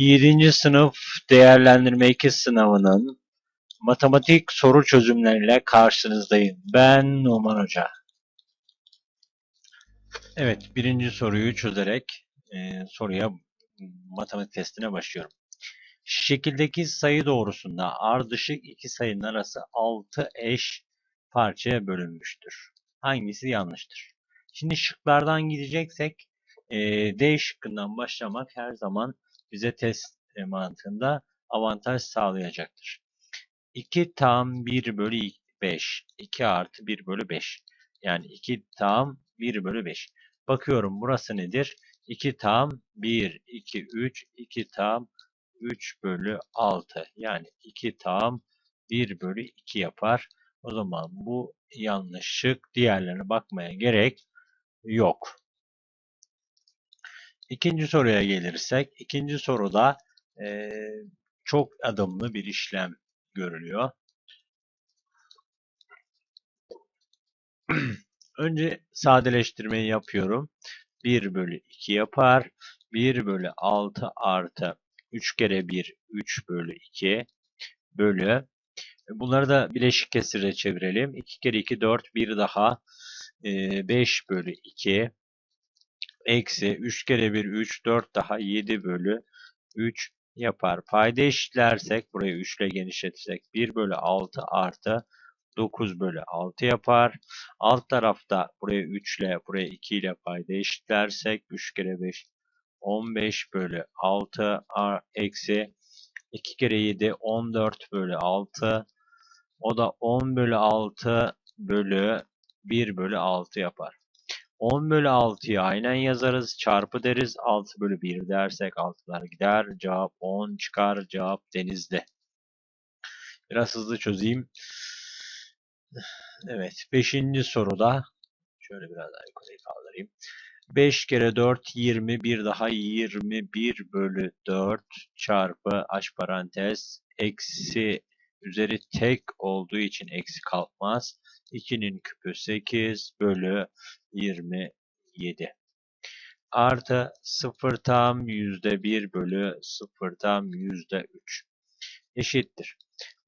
7. sınıf değerlendirme 2 sınavının matematik soru çözümleriyle karşınızdayım. Ben Numan Hoca. Evet, birinci soruyu çözerek e, soruya matematik testine başlıyorum. Şekildeki sayı doğrusunda ardışık iki sayının arası 6 eş parçaya bölünmüştür. Hangisi yanlıştır? Şimdi şıklardan gideceksek e, D şıkkından başlamak her zaman bize test mantığında avantaj sağlayacaktır. 2 tam 1 bölü 5. 2 artı 1 bölü 5. Yani 2 tam 1 bölü 5. Bakıyorum burası nedir? 2 tam 1, 2, 3, 2 tam 3 bölü 6. Yani 2 tam 1 bölü 2 yapar. O zaman bu yanlışlık diğerlerine bakmaya gerek yok. İkinci soruya gelirsek, ikinci soruda e, çok adımlı bir işlem görülüyor. Önce sadeleştirmeyi yapıyorum. 1 bölü 2 yapar. 1 bölü 6 artı 3 kere 1 3 bölü 2 bölü bunları da bileşik kesire çevirelim. 2 kere 2 4 bir daha 5 bölü 2 eksi 3 kere 1 3 4 daha 7 bölü 3 yapar. Payda eşitlersek burayı 3 ile genişletirsek 1 bölü 6 artı 9 bölü 6 yapar. Alt tarafta buraya 3 ile buraya 2 ile payda eşitlersek 3 kere 5 15 bölü 6 eksi 2 kere 7 14 bölü 6 o da 10 bölü 6 bölü 1 bölü 6 yapar. 10 bölü 6'yı aynen yazarız. Çarpı deriz. 6 bölü 1 dersek 6'lar gider. Cevap 10 çıkar. Cevap denizde. Biraz hızlı çözeyim. Evet. 5. soruda şöyle biraz daha yukarıya kaldırayım. 5 kere 4 20 bir daha 21 bölü 4 çarpı aç parantez eksi üzeri tek olduğu için eksi kalkmaz. 2'nin küpü 8 bölü 27. Artı 0 tam %1 bölü 0 tam %3 eşittir.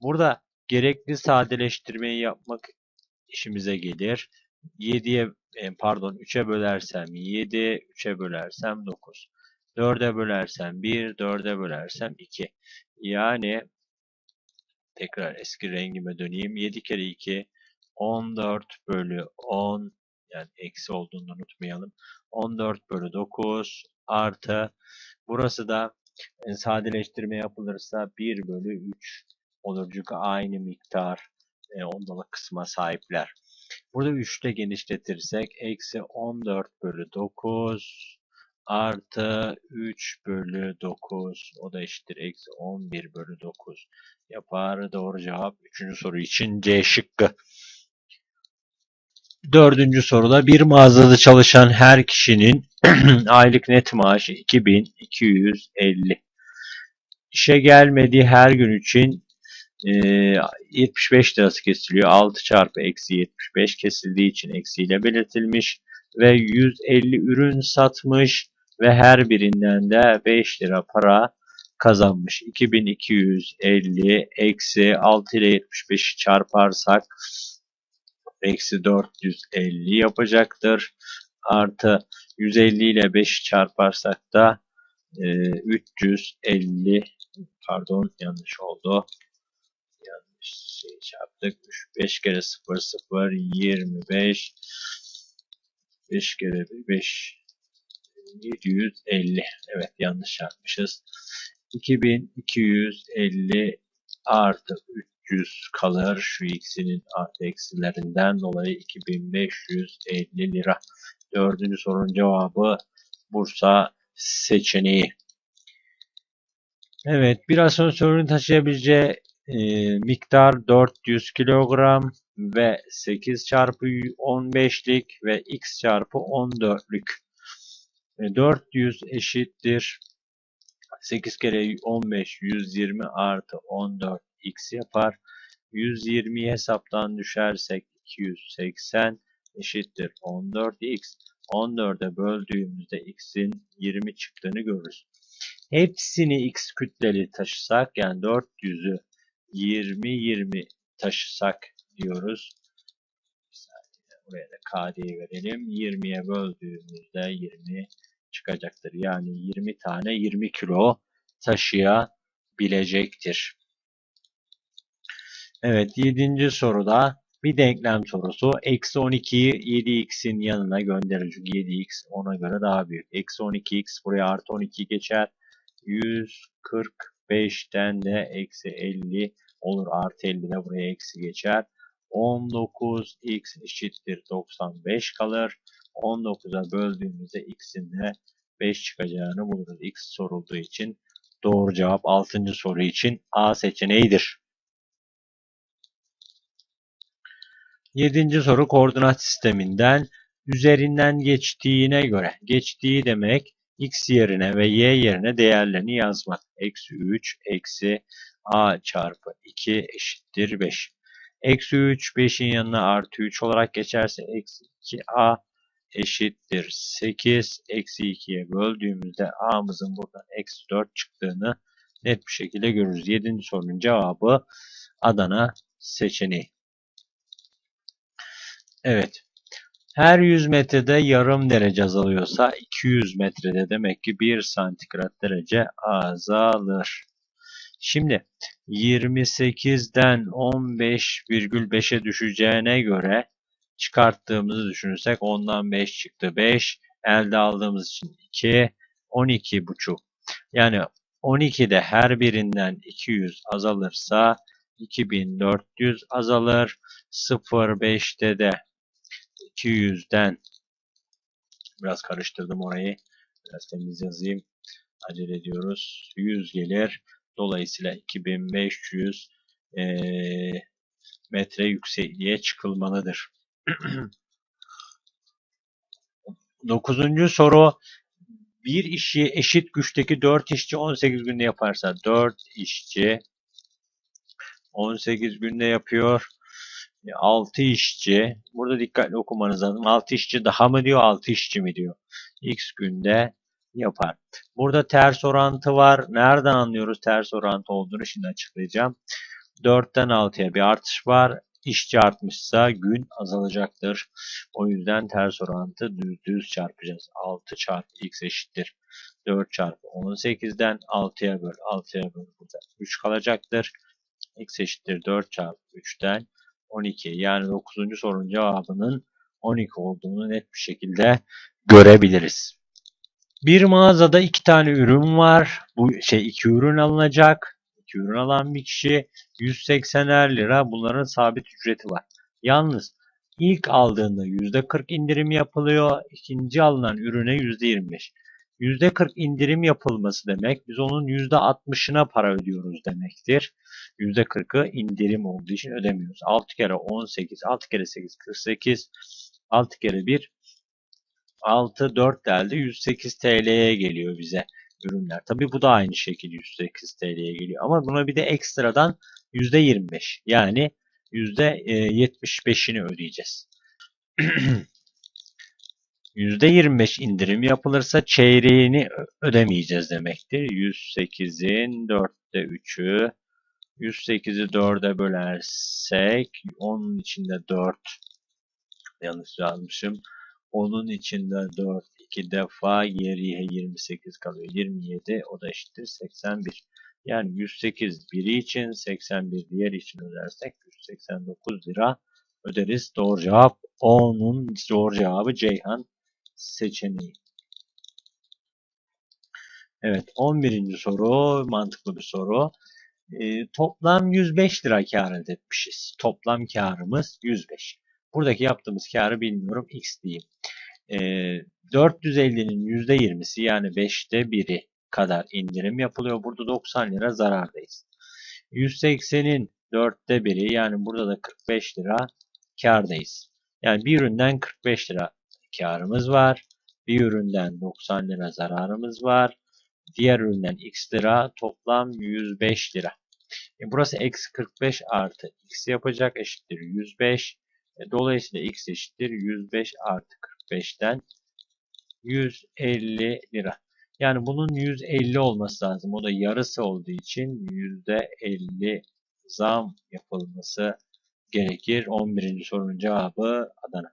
Burada gerekli sadeleştirmeyi yapmak işimize gelir. 7'ye pardon 3'e bölersem 7, 3'e bölersem 9. 4'e bölersem 1, 4'e bölersem 2. Yani tekrar eski rengime döneyim. 7 kere 2 14 bölü 10 yani eksi olduğunu unutmayalım. 14 bölü 9 artı burası da e, sadeleştirme yapılırsa 1 bölü 3 olur. Çünkü aynı miktar e, ondalık kısma sahipler. Burada 3'te genişletirsek eksi 14 bölü 9 artı 3 bölü 9 o da eşittir eksi 11 bölü 9 yapar. Doğru cevap 3. soru için C şıkkı. Dördüncü soruda bir mağazada çalışan her kişinin aylık net maaşı 2250. İşe gelmediği her gün için e, 75 lirası kesiliyor. 6 çarpı eksi 75 kesildiği için eksiyle belirtilmiş. Ve 150 ürün satmış ve her birinden de 5 lira para kazanmış. 2250 eksi 6 ile 75'i çarparsak eksi 450 yapacaktır. Artı 150 ile 5'i çarparsak da e, 350 pardon yanlış oldu. Yanlış şey çarptık. 5 kere 0 0 25 5 kere 5 750 evet yanlış yapmışız. 2250 artı 300 kalır. Şu ikisinin artı eksilerinden dolayı 2550 lira. Dördüncü sorunun cevabı Bursa seçeneği. Evet, bir asansörün taşıyabileceği e, miktar 400 kilogram ve 8 çarpı 15'lik ve x çarpı 14'lük. E, 400 eşittir 8 kere 15 120 artı 14 x yapar. 120'yi hesaptan düşersek 280 eşittir 14x. 14'e böldüğümüzde x'in 20 çıktığını görürüz. hepsini x kütleli taşısak yani 400'ü 20-20 taşısak diyoruz. Buraya da KD'yi verelim. 20'ye böldüğümüzde 20 çıkacaktır. Yani 20 tane 20 kilo taşıyabilecektir. Evet 7. soruda bir denklem sorusu. Eksi 12'yi 7x'in yanına gönderir. Çünkü 7x ona göre daha büyük. Eksi 12x buraya artı 12 geçer. 145'ten de eksi 50 olur. Artı 50 de buraya eksi geçer. 19x eşittir 95 kalır. 19'a böldüğümüzde x'in de 5 çıkacağını buluruz. x sorulduğu için doğru cevap 6. soru için A seçeneğidir. Yedinci soru koordinat sisteminden üzerinden geçtiğine göre geçtiği demek x yerine ve y yerine değerlerini yazmak. Eksi 3 eksi a çarpı 2 eşittir 5. Eksi 3 5'in yanına artı 3 olarak geçerse eksi 2a eşittir 8. Eksi 2'ye böldüğümüzde a'mızın buradan eksi 4 çıktığını net bir şekilde görürüz. 7. sorunun cevabı Adana seçeneği. Evet. Her 100 metrede yarım derece azalıyorsa 200 metrede demek ki 1 santigrat derece azalır. Şimdi 28'den 15,5'e düşeceğine göre çıkarttığımızı düşünürsek ondan 5 çıktı. 5 elde aldığımız için 2 12,5. Yani 12'de her birinden 200 azalırsa 2400 azalır. 0,5'te de 200'den biraz karıştırdım orayı. Biraz temiz yazayım. Acele ediyoruz. 100 gelir. Dolayısıyla 2500 e, metre yüksekliğe çıkılmalıdır. Dokuzuncu soru. Bir işi eşit güçteki 4 işçi 18 günde yaparsa 4 işçi 18 günde yapıyor. 6 işçi. Burada dikkatli okumanız lazım. 6 işçi daha mı diyor, 6 işçi mi diyor. X günde yapar. Burada ters orantı var. Nereden anlıyoruz ters orantı olduğunu şimdi açıklayacağım. 4'ten 6'ya bir artış var. İşçi artmışsa gün azalacaktır. O yüzden ters orantı düz düz çarpacağız. 6 çarpı x eşittir. 4 çarpı 18'den 6'ya böl. 6'ya böl. Burada 3 kalacaktır. x eşittir 4 çarpı 3'ten 12. Yani 9. sorunun cevabının 12 olduğunu net bir şekilde görebiliriz. Bir mağazada iki tane ürün var. Bu şey iki ürün alınacak. İki ürün alan bir kişi 180'er lira bunların sabit ücreti var. Yalnız ilk aldığında %40 indirim yapılıyor. ikinci alınan ürüne %25. %40 indirim yapılması demek biz onun %60'ına para ödüyoruz demektir. %40'ı indirim olduğu için ödemiyoruz. 6 kere 18, 6 kere 8, 48, 6 kere 1, 6, 4 elde 108 TL'ye geliyor bize ürünler. Tabi bu da aynı şekilde 108 TL'ye geliyor. Ama buna bir de ekstradan %25 yani %75'ini ödeyeceğiz. %25 indirim yapılırsa çeyreğini ödemeyeceğiz demektir. 108'in 4'te 3'ü 108'i 4'e bölersek onun içinde 4 yanlış yazmışım. Onun içinde 4 2 defa geriye 28 kalıyor. 27 o da eşittir 81. Yani 108 biri için 81 diğer için ödersek 189 lira öderiz. Doğru cevap O'nun doğru cevabı Ceyhan seçeneği. Evet 11. soru mantıklı bir soru. E, toplam 105 lira kar elde etmişiz. Toplam karımız 105. Buradaki yaptığımız karı bilmiyorum x diyeyim. E, 450'nin %20'si yani 5'te 1'i kadar indirim yapılıyor. Burada 90 lira zarardayız. 180'in 4'te 1'i yani burada da 45 lira kardayız. Yani bir üründen 45 lira karımız var. Bir üründen 90 lira zararımız var. Diğer üründen x lira toplam 105 lira. E burası eksi 45 artı x yapacak eşittir 105. E dolayısıyla x eşittir 105 artı 45'ten 150 lira. Yani bunun 150 olması lazım. O da yarısı olduğu için %50 zam yapılması gerekir. 11. sorunun cevabı Adana.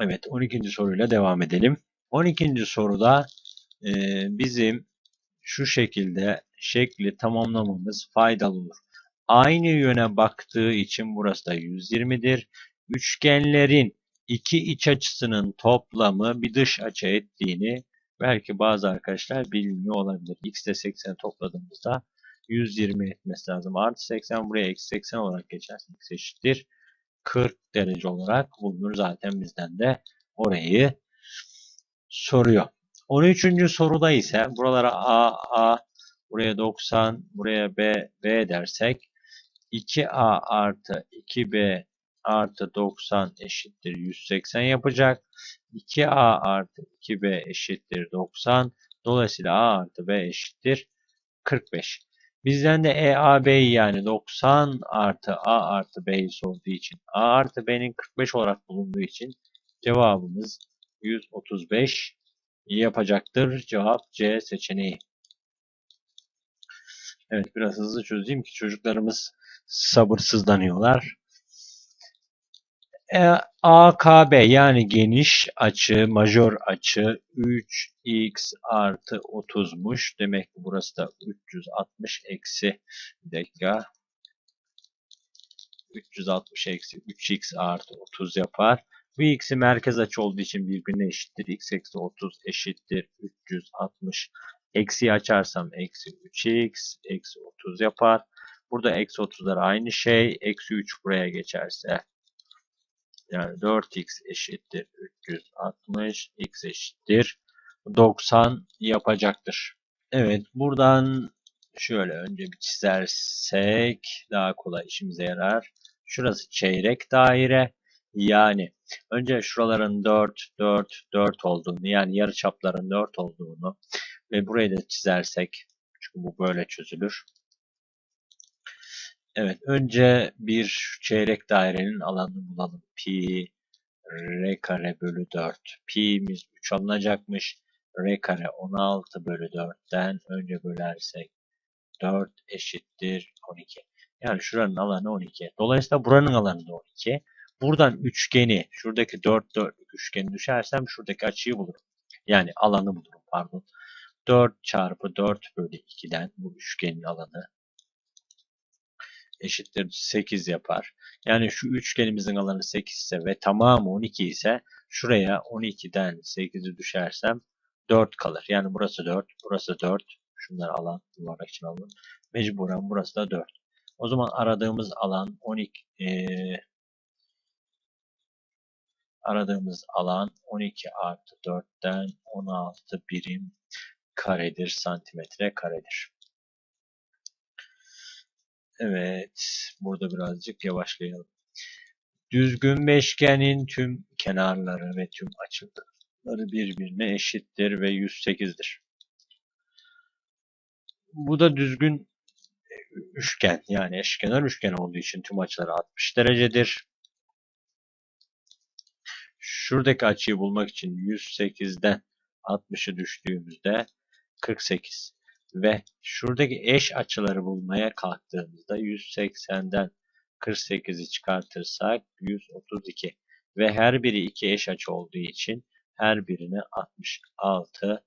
Evet 12. soruyla devam edelim. 12. soruda e, bizim şu şekilde şekli tamamlamamız faydalı olur. Aynı yöne baktığı için burası da 120'dir. Üçgenlerin iki iç açısının toplamı bir dış açı ettiğini belki bazı arkadaşlar bilmiyor olabilir. X ile 80 topladığımızda 120 etmesi lazım. Artı 80 buraya eksi 80 olarak geçerse x eşittir. 40 derece olarak bulunur. Zaten bizden de orayı soruyor. 13. soruda ise buralara A, A, buraya 90, buraya B, B dersek 2A artı 2B artı 90 eşittir 180 yapacak. 2A artı 2B eşittir 90. Dolayısıyla A artı B eşittir 45. Bizden de EAB'yi yani 90 artı A artı B'yi sorduğu için A artı B'nin 45 olarak bulunduğu için cevabımız 135 yapacaktır. Cevap C seçeneği. Evet biraz hızlı çözeyim ki çocuklarımız sabırsızlanıyorlar. E, AKB yani geniş açı, majör açı 3x artı 30'muş. Demek ki burası da 360 eksi bir dakika. 360 eksi 3x artı 30 yapar. Bu x'i merkez açı olduğu için birbirine eşittir. x eksi 30 eşittir 360. Eksiyi açarsam eksi 3x eksi 30 yapar. Burada eksi 30'lar aynı şey. Eksi 3 buraya geçerse yani 4x eşittir 360. x eşittir 90 yapacaktır. Evet buradan şöyle önce bir çizersek daha kolay işimize yarar. Şurası çeyrek daire. Yani önce şuraların 4, 4, 4 olduğunu yani yarı çapların 4 olduğunu ve burayı da çizersek çünkü bu böyle çözülür. Evet önce bir çeyrek dairenin alanını bulalım. Pi r kare bölü 4. Pi'miz 3 alınacakmış. r kare 16 bölü 4'ten önce bölersek 4 eşittir 12. Yani şuranın alanı 12. Dolayısıyla buranın alanı da 12. Buradan üçgeni, şuradaki 4 4 üçgeni düşersem şuradaki açıyı bulurum. Yani alanı bulurum pardon. 4 çarpı 4 bölü 2'den bu üçgenin alanı eşittir 8 yapar. Yani şu üçgenimizin alanı 8 ise ve tamamı 12 ise şuraya 12'den 8'i düşersem 4 kalır. Yani burası 4, burası 4. Şunları alan yuvarlak için alalım. Mecburen burası da 4. O zaman aradığımız alan 12 e, aradığımız alan 12 artı 4'ten 16 birim karedir, santimetre karedir. Evet, burada birazcık yavaşlayalım. Düzgün beşgenin tüm kenarları ve tüm açıları birbirine eşittir ve 108'dir. Bu da düzgün üçgen yani eşkenar üçgen olduğu için tüm açıları 60 derecedir. Şuradaki açıyı bulmak için 108'den 60'ı düştüğümüzde 48 ve şuradaki eş açıları bulmaya kalktığımızda 180'den 48'i çıkartırsak 132 ve her biri iki eş açı olduğu için her birine 66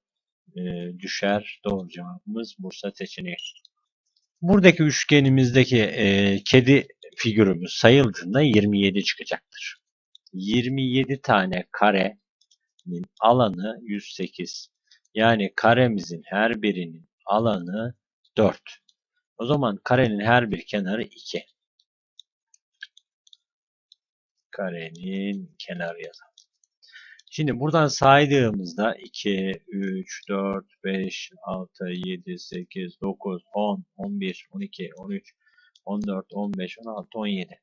e, düşer. Doğru cevabımız Bursa seçeneği. Buradaki üçgenimizdeki e, kedi figürümüz sayıldığında 27 çıkacaktır. 27 tane karenin alanı 108. Yani karemizin her birinin alanı 4. O zaman karenin her bir kenarı 2. Karenin kenarı yazalım. Şimdi buradan saydığımızda 2, 3, 4, 5, 6, 7, 8, 9, 10, 11, 12, 13, 14, 15, 16, 17,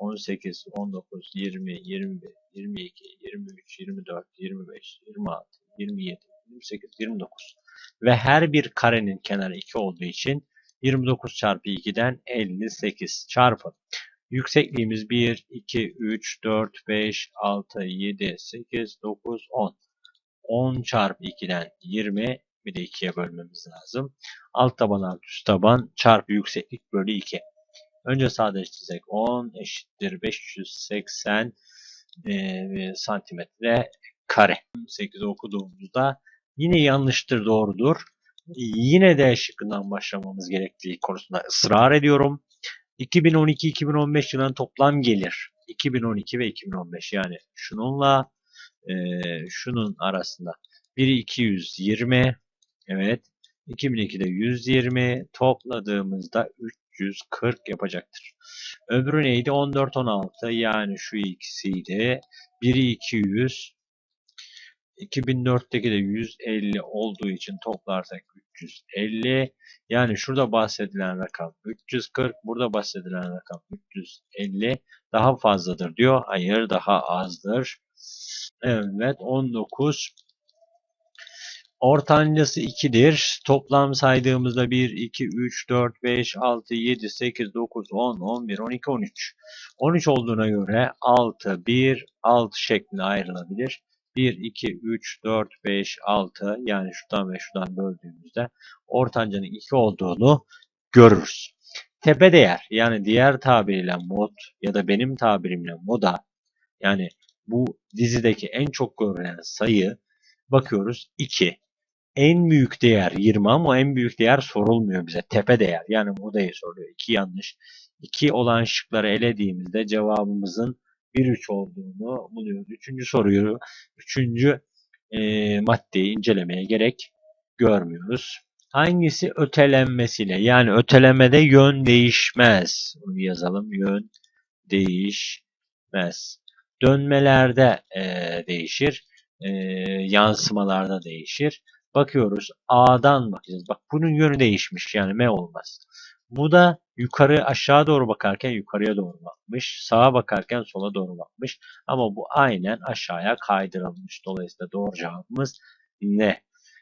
18, 19, 20, 21, 22, 23, 24, 25, 26, 27, 28, 29 ve her bir karenin kenarı 2 olduğu için 29 çarpı 2'den 58 çarpı yüksekliğimiz 1, 2, 3, 4, 5, 6, 7, 8, 9, 10. 10 çarpı 2'den 20 bir de 2'ye bölmemiz lazım. Alt taban artı üst taban çarpı yükseklik bölü 2. Önce sadeleştirsek 10 eşittir 580 e, santimetre kare. 8'i okuduğumuzda yine yanlıştır doğrudur. Yine de şıkkından başlamamız gerektiği konusunda ısrar ediyorum. 2012-2015 yılının toplam gelir 2012 ve 2015 yani şununla e, şunun arasında biri 220 evet 2002'de 120 topladığımızda 340 yapacaktır. Öbürü neydi? 14-16 yani şu ikisiydi. Biri 200 2004'teki de 150 olduğu için toplarsak 350. Yani şurada bahsedilen rakam 340, burada bahsedilen rakam 350 daha fazladır diyor. Hayır daha azdır. Evet 19 Ortancası 2'dir. Toplam saydığımızda 1, 2, 3, 4, 5, 6, 7, 8, 9, 10, 11, 12, 13. 13 olduğuna göre 6, 1, 6 şeklinde ayrılabilir. 1, 2, 3, 4, 5, 6 yani şuradan ve şuradan böldüğümüzde ortancanın 2 olduğunu görürüz. Tepe değer yani diğer tabiriyle mod ya da benim tabirimle moda yani bu dizideki en çok görülen sayı bakıyoruz 2. En büyük değer 20 ama en büyük değer sorulmuyor bize. Tepe değer yani modayı soruyor. 2 yanlış. 2 olan şıkları elediğimizde cevabımızın 1-3 olduğunu buluyoruz. Üçüncü soruyu, üçüncü e, maddeyi incelemeye gerek görmüyoruz. Hangisi ötelenmesiyle yani ötelemede yön değişmez. Bunu yazalım. Yön değişmez. Dönmelerde e, değişir. E, yansımalarda değişir. Bakıyoruz A'dan bakacağız. Bak bunun yönü değişmiş yani M olmaz. Bu da yukarı aşağı doğru bakarken yukarıya doğru bakmış. Sağa bakarken sola doğru bakmış. Ama bu aynen aşağıya kaydırılmış. Dolayısıyla doğru cevabımız ne